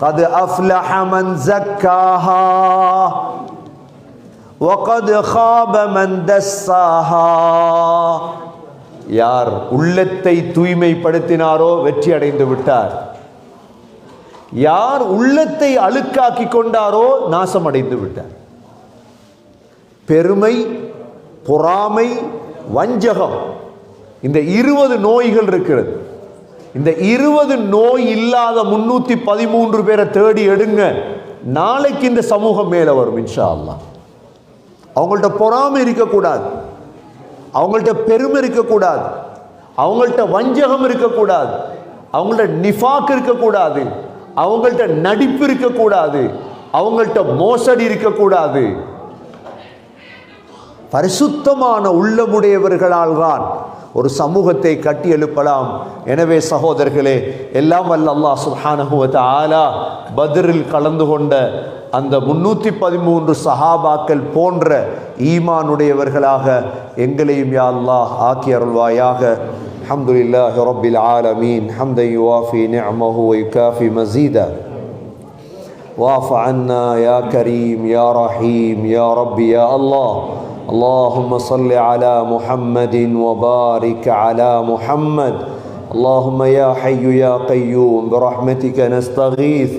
قد أفلح من زكاها وقد خاب من دساها யார் உள்ளத்தை தூய்மைப்படுத்தினாரோ வெற்றி அடைந்து விட்டார் யார் உள்ளத்தை அழுக்காக்கி கொண்டாரோ நாசம் அடைந்து விட்டார் பெருமை பொறாமை வஞ்சகம் இந்த இருபது நோய்கள் இருக்கிறது இந்த இருபது நோய் இல்லாத முன்னூத்தி பதிமூன்று பேரை தேடி எடுங்க. நாளைக்கு இந்த சமூகம் மேலே வரும் இன்ஷா அல்லாஹ் அவங்கள்ட்ட பொறாமை இருக்கக்கூடாது. அவங்கள்ட்ட பெருமை இருக்கக்கூடாது. அவங்கள்ட்ட வஞ்சகம் இருக்கக்கூடாது. அவங்கள்ட்ட நிஃபாக் இருக்கக்கூடாது. அவங்கள்ட்ட நடிப்பு இருக்கக்கூடாது. அவங்கள்ட்ட மோசடி இருக்கக்கூடாது. பரிசுத்தமான உள்ளமுடையவர்களால் தான் ஒரு சமூகத்தை கட்டி எழுப்பலாம் எனவே சகோதரர்களே எல்லாம் வல்ல அல்லாஹ் சுப்ஹானஹு வ தஆலா பத்ரில் கலந்து கொண்ட அந்த முன்னூற்றி பதிமூன்று சஹாபாக்கள் போன்ற ஈமானுடையவர்களாக எங்களையும் யா அல்லாஹ் ஆக்கி அருள்வாயாக அல்ஹம்துலில்லாஹி ரப்பில் ஆலமீன் ஹம்தன் யுவாஃபி நிஅமஹு வ யுகாஃபி மஸீதா واعف عنا يا كريم يا رحيم يا رب يا الله اللهم صل على محمد وبارك على محمد. اللهم يا حي يا قيوم برحمتك نستغيث.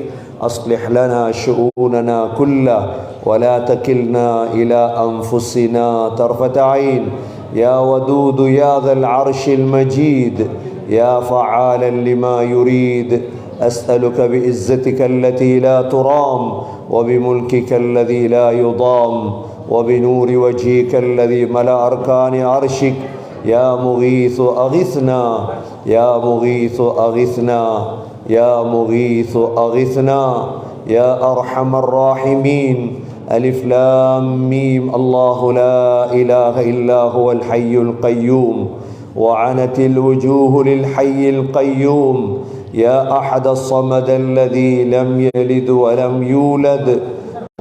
أصلح لنا شؤوننا كلها ولا تكلنا إلى أنفسنا طرفة عين. يا ودود يا ذا العرش المجيد. يا فعالا لما يريد. أسألك بعزتك التي لا ترام وبملكك الذي لا يضام. وبنور وجهك الذي ملا أركان عرشك. يا مغيث أغثنا يا مغيث أغثنا يا مغيث أغثنا يا أرحم الراحمين. ألف لام ميم. الله لا إله إلا هو الحي القيوم. وعنت الوجوه للحي القيوم. يا أحد الصمد الذي لم يلد ولم يولد.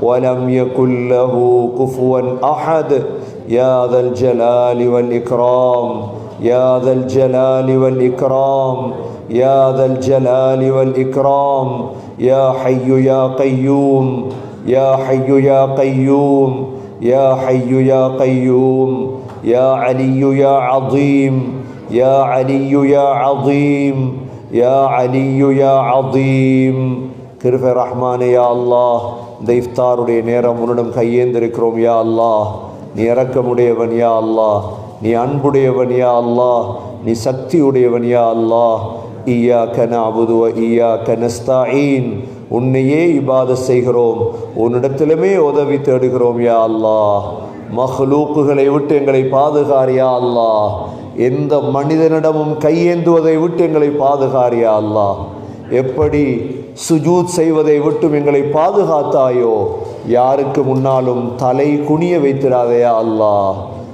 ولم يكن له كفوا أحد. يا ذا الجلال والإكرام يا ذا الجلال والإكرام يا ذا الجلال والإكرام. يا حي يا قيوم يا حي يا قيوم يا حي يا قيوم يا علي يا عظيم يا علي يا عظيم يا علي يا عظيم. كرف رحمن يا الله. இந்த இஃப்தாருடைய நேரம் உன்னிடம் கையேந்திருக்கிறோம் யா அல்லாஹ். நீ இறக்கமுடையவன் யா அல்லாஹ். நீ அன்புடையவன் யா அல்லாஹ். நீ சக்தியுடையவன் யா அல்லாஹ். ஈயா கன அபுதுவ ஈயா கனஸ்தாயின் உன்னையே இபாத செய்கிறோம். உன்னிடத்திலுமே உதவி தேடுகிறோம் யா அல்லாஹ். மஹ்லூக்குகளை விட்டு எங்களை பாதுகாரியா அல்லாஹ். எந்த மனிதனிடமும் கையேந்துவதை விட்டு எங்களை பாதுகாரியா அல்லாஹ். எப்படி சுஜூத் செய்வதை விட்டும் எங்களை பாதுகாத்தாயோ? யாருக்கு முன்னாலும் தலை குனிய வைத்திராதையா அல்லாஹ்.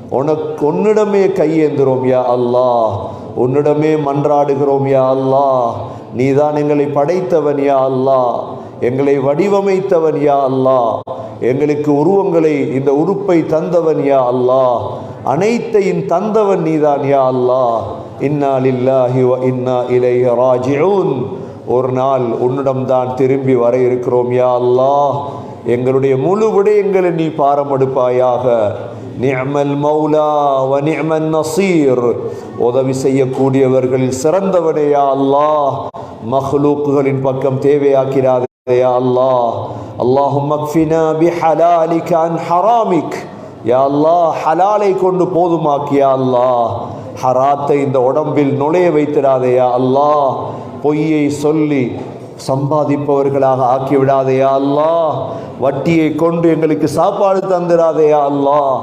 உனக்கு உன்னிடமே கையேந்துறோம் யா அல்லாஹ். உன்னிடமே மன்றாடுகிறோம் யா அல்லாஹ். நீதான் எங்களை படைத்தவன் யா அல்லாஹ். எங்களை வடிவமைத்தவன் யா அல்லாஹ். எங்களுக்கு உருவங்களை இந்த உறுப்பை தந்தவன் யா அல்லாஹ். அனைத்தையும் தந்தவன் நீதான் யா அல்லாஹ். இன்னா லில்லாஹி வ இன்னா இலைஹி ராஜிஊன். ஒரு நாள் உன்னிடம்தான் திரும்பி வர இருக்கிறோம் யா அல்லாஹ். எங்களுடைய முழு விடயங்களை நீ பாரமடுப்பாயாக. நியமல் மௌலா வ நியமன் நசீர். உதவி செய்யக்கூடியவர்கள் சிறந்தவனையா அல்லாஹ். மஹ்லூக்குகளின் பக்கம் தேவையாக்கிறாதையா அல்லாஹ். அல்லாஹும் மக்ஃபினா பி ஹலாலிக் அன் ஹராமிக். யா அல்லாஹ் ஹலாலை கொண்டு போதுமாக்கியா அல்லாஹ். ஹராத்தை இந்த உடம்பில் நுழைய வைத்திடாதையா அல்லாஹ். பொய்யை சொல்லி சம்பாதிப்பவர்களாக ஆக்கிவிடாதேயா அல்லா வட்டியை கொண்டு எங்களுக்கு சாப்பாடு தந்துடாதேயா அல்லாஹ்.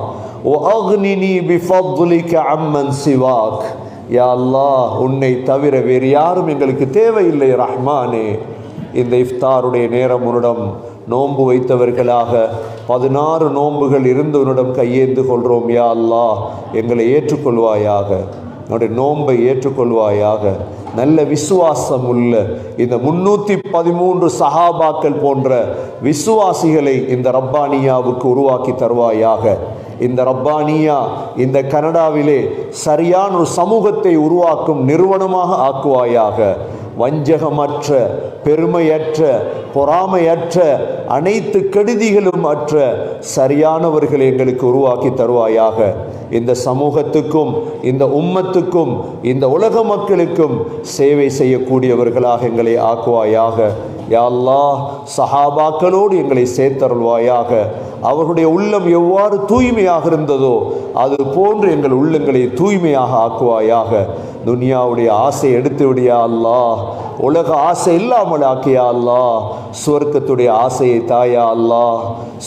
ஓ அக்னினி பிஃபத்லிக அம்மன் சிவாக். யா அல்லாஹ் உன்னை தவிர வேறு யாரும் எங்களுக்கு தேவையில்லை ரஹ்மானே. இந்த இஃப்தாருடைய நேரம் உன்னிடம் நோன்பு வைத்தவர்களாக பதினாறு நோன்புகள் இருந்து உன்னிடம் கையேந்து கொள்கிறோம் யா அல்லா எங்களை ஏற்றுக்கொள்வாயாக. என்னுடைய நோன்பை ஏற்றுக்கொள்வாயாக. நல்ல விசுவாசம் உள்ள இந்த முன்னூற்றி பதிமூன்று சஹாபாக்கள் போன்ற விசுவாசிகளை இந்த ரப்பானியாவுக்கு உருவாக்கி தருவாயாக. இந்த ரப்பானியா இந்த கனடாவிலே சரியான ஒரு சமூகத்தை உருவாக்கும் நிறுவனமாக ஆக்குவாயாக. வஞ்சகமற்ற பெருமையற்ற பொறாமையற்ற அனைத்து கெடுதிகளும் அற்ற சரியானவர்களை எங்களுக்கு உருவாக்கி தருவாயாக. இந்த சமூகத்துக்கும் இந்த உம்மத்துக்கும் இந்த உலக மக்களுக்கும் சேவை செய்யக்கூடியவர்களாக எங்களை ஆக்குவாயாக. யாழ்லா சஹாபாக்களோடு எங்களை சேர்த்தருள்வாயாக. அவர்களுடைய உள்ளம் எவ்வாறு தூய்மையாக இருந்ததோ அது போன்று எங்கள் உள்ளங்களை தூய்மையாக ஆக்குவாயாக. துனியாவுடைய ஆசை எடுத்து விடியா அல்லா உலக ஆசை இல்லாமல் ஆக்கியா அல்லாஹ்? சுவர்க்கத்துடைய ஆசையை தாயா அல்லாஹ்?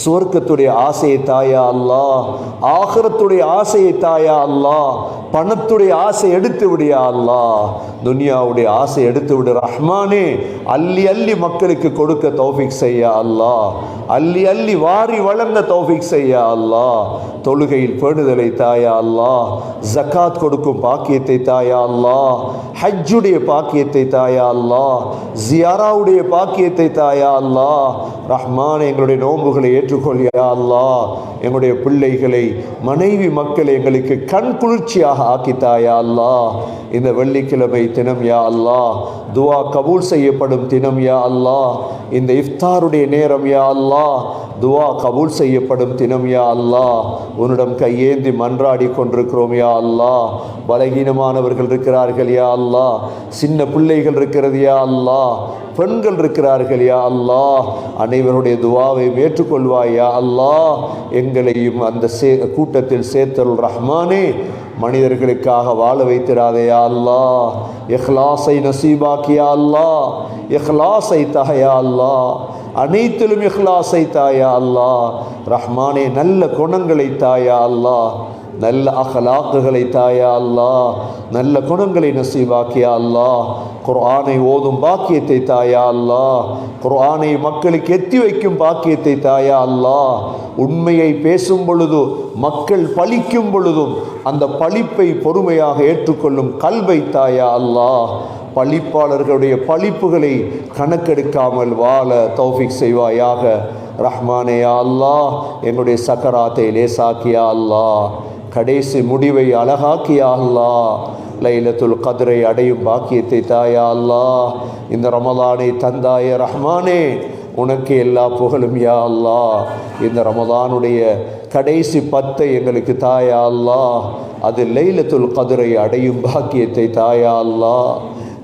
சுவர்க்கத்துடைய ஆசையை தாயா அல்லாஹ்? ஆகரத்துடைய ஆசையை தாயா அல்லாஹ்? பணத்துடைய ஆசை எடுத்து விடியா அல்லாஹ்? துனியாவுடைய ஆசை எடுத்து விடு ரஹ்மானே. அள்ளி அள்ளி மக்களுக்கு கொடுக்க தௌஃபிக் செய்யா அல்லாஹ். அள்ளி அள்ளி வாரி வளர்ந்த தௌஃபிக் செய்யா அல்லாஹ். தொழுகையில் பேணுதலை தாயா அல்லாஹ். ஜக்காத் கொடுக்கும் பாக்கியத்தை தாயா அல்லாஹ் ஹஜ்ஜுடைய பாக்கியத்தை தாயா அல்லாஹ் ஜியாராவுடைய பாக்கியத்தை தாயா அல்லாஹ் ரஹ்மான் எங்களுடைய நோன்புகளை ஏற்றுக்கொள்ளியா அல்லாஹ் எங்களுடைய பிள்ளைகளை மனைவி மக்களை எங்களுக்கு கண் குளிர்ச்சியாக ஆக்கி தாயா அல்லாஹ் இந்த வெள்ளிக்கிழமை தினம் யா அல்லாஹ் துவா கபூல் செய்யப்படும் தினம் யா அல்லாஹ் இந்த இஃப்தாருடைய நேரம் யா அல்லாஹ் துவா கபூல் செய்யப்படும் தினம் யா அல்லாஹ் உன்னிடம் கையேந்தி மன்றாடி கொண்டிருக்கிறோம் யா அல்லாஹ் பலகீனமானவர்கள் இருக்கிறார்கள் யா அல்லாஹ். சின்ன பிள்ளைகள் இருக்கிறது யா அல்லாஹ். பெண்கள் இருக்கிறார்கள் யா அல்லாஹ். அனைவருடைய துவாவை ஏற்றுக்கொள்வாய் யா அல்லாஹ். எங்களையும் அந்த சே கூட்டத்தில் சேர்த்தருள் ரஹ்மானே மனிதர்களுக்காக வாழ வைத்திராதையா அல்லாஹ். இஹ்லாஸை நசீபாக்கியா அல்லாஹ். இஹ்லாஸை தகையா அல்லாஹ். அனைத்திலும் இஹ்லாஸை தாயா அல்லாஹ். ரஹ்மானே நல்ல குணங்களை தாயா அல்லாஹ். நல்ல அகலாக்குகளை தாயா அல்லாஹ். நல்ல குணங்களை நசீவாக்கியா அல்லாஹ். குர்ஆனை ஓதும் பாக்கியத்தை தாயா அல்லாஹ். குர்ஆனை மக்களுக்கு எத்தி வைக்கும் பாக்கியத்தை தாயா அல்லாஹ். உண்மையை பேசும் பொழுது மக்கள் பழிக்கும் பொழுதும் அந்த பழிப்பை பொறுமையாக ஏற்றுக்கொள்ளும் கல்வை தாயா அல்லாஹ். பழிப்பாளர்களுடைய பழிப்புகளை கணக்கெடுக்காமல் வாழ தௌஃபிக் செய்வாயாக. ரஹ்மானே அல்லாஹ். எங்களுடைய சக்கராத்தை லேசாக்கியா அல்லாஹ். கடைசி முடிவை அழகாக்கியா அல்லாஹ். லைலத்துல் கதிரை அடையும் பாக்கியத்தை தாயா அல்லாஹ். இந்த ரமலானை தந்தாய ரஹ்மானே உனக்கு எல்லா புகழும் யா அல்லாஹ். இந்த ரமதானுடைய கடைசி பத்தை எங்களுக்கு தாயா அல்லா அது லைலத்துல் கதிரை அடையும் பாக்கியத்தை தாயா அல்லாஹ்.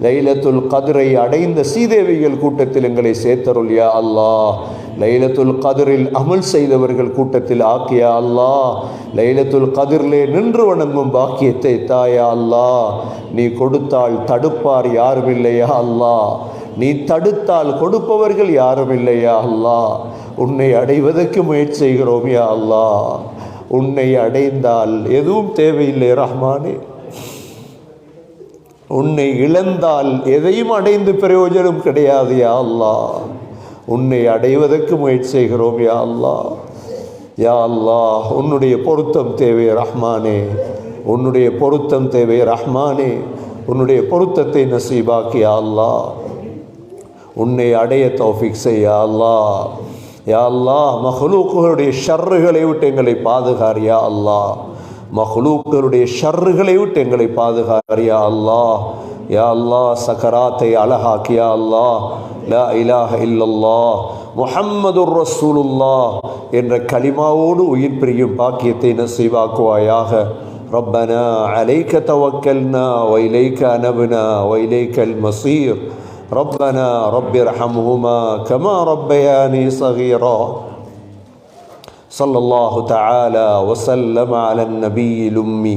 லைலத்துல் கதிரை அடைந்த சீதேவிகள் கூட்டத்தில் எங்களை சேர்த்தருள் யா அல்லாஹ். லைலத்துல் கதிரில் அமல் செய்தவர்கள் கூட்டத்தில் ஆக்கியா அல்லாஹ் லைலத்துல் கதிரிலே நின்று வணங்கும் பாக்கியத்தை தாயா அல்லாஹ் நீ கொடுத்தால் தடுப்பார் யாரும் இல்லையா அல்லாஹ் நீ தடுத்தால் கொடுப்பவர்கள் யாரும் இல்லையா அல்லாஹ் உன்னை அடைவதற்கு முயற்சி செய்கிறோம் யா அல்லாஹ் உன்னை அடைந்தால் எதுவும் தேவையில்லை ரஹ்மானே உன்னை இழந்தால் எதையும் அடைந்து பிரயோஜனம் கிடையாது யா அல்லாஹ் உன்னை அடைவதற்கு முயற்சி செய்கிறோம் யா அல்லாஹ். யா அல்லாஹ் உன்னுடைய பொருத்தம் தேவை ரஹ்மானே. உன்னுடைய பொருத்தம் தேவை ரஹ்மானே. உன்னுடைய பொருத்தத்தை நசீபாக்கி யா அல்லாஹ். உன்னை அடைய தௌஃபிக் செய்ய அல்லாஹ். யா அல்லாஹ் மஹலூக்குகளுடைய ஷர்றுகளை விட்டு எங்களை பாதுகார் யா அல்லாஹ். மஹலூக்களுடைய ஷர்றுகளை விட்டு எங்களை பாதுகார் யா அல்லாஹ். யா அல்லாஹ் சக்கராத்தை அழகாக்கி யா அல்லாஹ் லா இலாஹ இல்லல்லாஹ் முஹம்மதுர் ரசூலுல்லாஹ் என்ற கலிமாவோடு உயிர் பிரியும் பாக்கியத்தை நசீவாக்குவாயாக ربنا عليك توكلنا وإليك أنبنا وإليك المصير ربنا رب ارحمهما كما ربياني صغيرا صلى الله تعالى وسلم على النبي الأمي